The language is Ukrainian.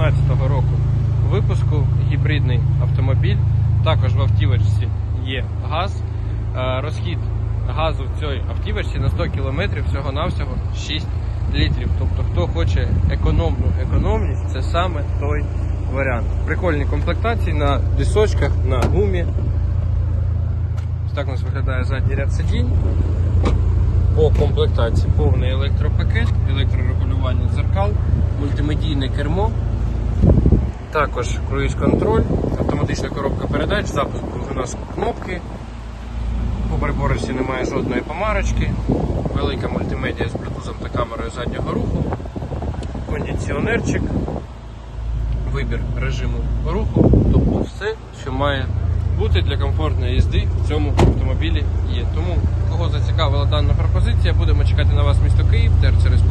2013 року випуску гібридний автомобіль. Також в автівочці є газ. Е, розхід газу в цій автівочці на 100 км всього-навсього 6 літрів. Тобто, хто хоче економну економність, це саме той варіант. Прикольні комплектації на дисочках, на гумі. Ось так у нас виглядає задній ряд сидінь. По комплектації повний електропакет, електрорегулювання дзеркал, мультимедійне кермо також круїз-контроль, автоматична коробка передач, запуск у нас кнопки. По приборці немає жодної помарочки, велика мультимедіа з блютузом та камерою заднього руху, кондиціонерчик, вибір режиму руху, тобто все, що має бути для комфортної їзди в цьому автомобілі є. Тому, кого зацікавила дана пропозиція, будемо чекати на вас місто Київ, ТРЦ Республіка.